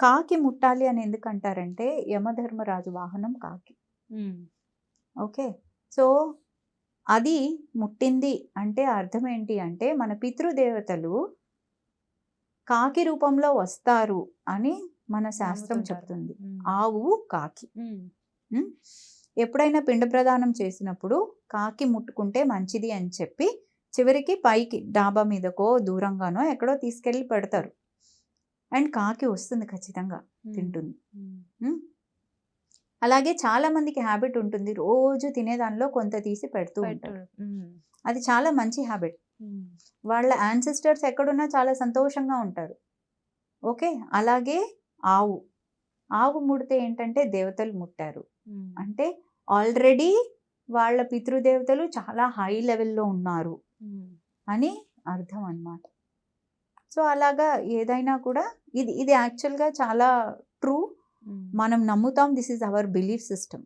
కాకి ముట్టాలి అని ఎందుకు అంటారంటే యమధర్మరాజు వాహనం కాకి. ఓకే. సో అది ముట్టింది అంటే అర్థం ఏంటి అంటే మన పితృదేవతలు కాకి రూపంలో వస్తారు అని మన శాస్త్రం. చెప్తుంది. ఆవు కాకి. ఎప్పుడైనా పిండ ప్రదానం చేసినప్పుడు కాకి ముట్టుకుంటే మంచిది అని చెప్పి చివరికి పైకి డాబా మీదకో దూరంగానో ఎక్కడో తీసుకెళ్ళి పెడతారు. అండ్ కాకి వస్తుంది ఖచ్చితంగా. తింటుంది. అలాగే చాలా మందికి హ్యాబిట్ ఉంటుంది రోజు తినేదానిలో కొంత తీసి పెడుతూ ఉంటారు. అది చాలా మంచి హ్యాబిట్. వాళ్ళ యాన్సిస్టర్స్ ఎక్కడున్నా చాలా సంతోషంగా ఉంటారు ఓకే అలాగే ఆవు ఆవు ముడితే ఏంటంటే దేవతలు ముట్టారు. అంటే ఆల్రెడీ వాళ్ళ పితృదేవతలు చాలా హై లెవెల్లో ఉన్నారు. అని అర్థం అన్నమాట సో అలాగా ఏదైనా కూడా ఇది ఇది యాక్చువల్గా చాలా ట్రూ. మనం నమ్ముతాం this is our belief system